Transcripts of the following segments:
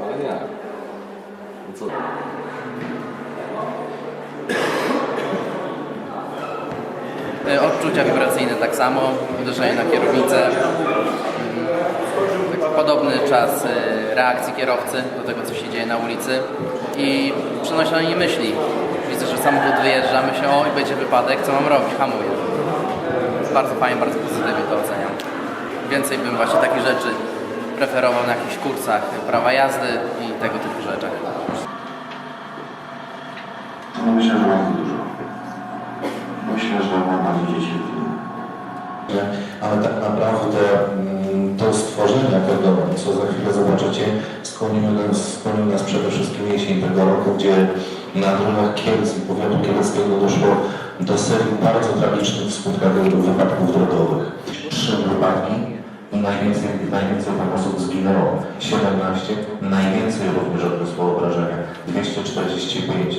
Ale nie. No Odczucia wibracyjne tak samo, uderzenie na kierownicę. Mm, podobny czas e, reakcji kierowcy do tego, co się dzieje na ulicy i przenoszenie myśli. Widzę, że samochód wyjeżdża, myślę, o i będzie wypadek, co mam robić, hamuję. Bardzo fajnie, bardzo pozytywnie to oceniam. Więcej bym właśnie takich rzeczy preferował na jakichś kursach prawa jazdy i tego typu rzeczach. No myślę, że bardzo dużo. Myślę, że mama dzieci w tym. ale tak naprawdę mm, to stworzenie tego, co za chwilę zobaczycie, skłoniło nas, skłonił nas przede wszystkim jesień tego roku, gdzie na drogach Kielc i powiatu kieleckiego doszło do serii bardzo tragicznych w skutkach wypadków drogowych. Trzy wypadki i najwięcej, najwięcej tam osób zginęło. 17, najwięcej również odniosło obrażenia. 245.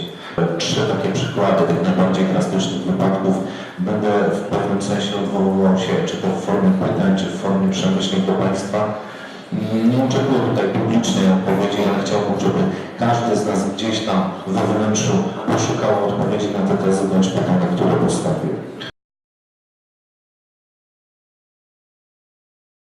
Trzy takie przykłady tych najbardziej drastycznych wypadków. Będę w pewnym sensie odwoływał się, czy to w formie pytań, czy w formie przemyśleń do Państwa. Nie oczekuję tutaj publicznej odpowiedzi, ale chciałbym, żeby każdy z nas gdzieś tam we wnętrzu poszukał odpowiedzi na te tezy bądź pytania.